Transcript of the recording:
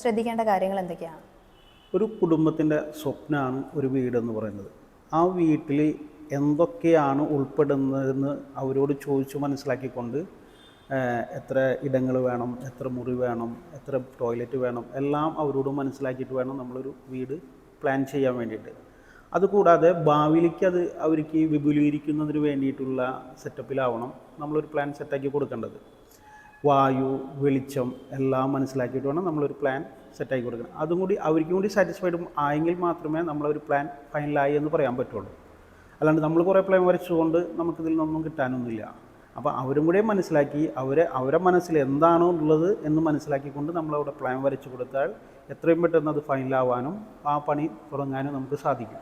ശ്രദ്ധിക്കേണ്ട കാര്യങ്ങൾ എന്തൊക്കെയാണ്? ഒരു കുടുംബത്തിന്റെ സ്വപ്നമാണ് ഒരു വീടെന്ന് പറയുന്നത്. ആ വീട്ടിൽ എന്തൊക്കെയാണ് ഉൾപ്പെടുന്നതെന്ന് അവരോട് ചോദിച്ചു മനസ്സിലാക്കിക്കൊണ്ട് എത്ര ഇടങ്ങൾ വേണം എത്ര മുറി വേണം എത്ര ടോയ്ലറ്റ് വേണം എല്ലാം അവരോട് മനസ്സിലാക്കിയിട്ട് വേണം നമ്മളൊരു വീട് പ്ലാൻ ചെയ്യാൻ വേണ്ടിയിട്ട്. അതുകൂടാതെ ഭാവിയിലേക്ക് അത് അവർക്ക് വിപുലീകരിക്കുന്നതിന് വേണ്ടിയിട്ടുള്ള സെറ്റപ്പിലാവണം നമ്മളൊരു പ്ലാൻ സെറ്റാക്കി കൊടുക്കേണ്ടത്. വായു വെളിച്ചം എല്ലാം മനസ്സിലാക്കിയിട്ട് വേണം നമ്മളൊരു പ്ലാൻ സെറ്റാക്കി കൊടുക്കണം അതും കൂടി അവർക്കും കൂടി സാറ്റിസ്ഫൈഡ് ആയെങ്കിൽ മാത്രമേ നമ്മളൊരു പ്ലാൻ ഫൈനലായി എന്ന് പറയാൻ പറ്റുള്ളൂ. അല്ലാണ്ട് നമ്മൾ കുറേ പ്ലാൻ വരച്ചുകൊണ്ട് നമുക്കിതിൽ നിന്നൊന്നും കിട്ടാനൊന്നുമില്ല. അപ്പോൾ അവരും കൂടെ മനസ്സിലാക്കി അവരെ അവരെ മനസ്സിൽ എന്താണോ ഉള്ളത് എന്ന് മനസ്സിലാക്കിക്കൊണ്ട് നമ്മളവിടെ പ്ലാൻ വരച്ചു കൊടുത്താൽ എത്രയും പെട്ടെന്ന് അത് ഫൈനലാവാനും ആ പണി തുടങ്ങാനും നമുക്ക് സാധിക്കും.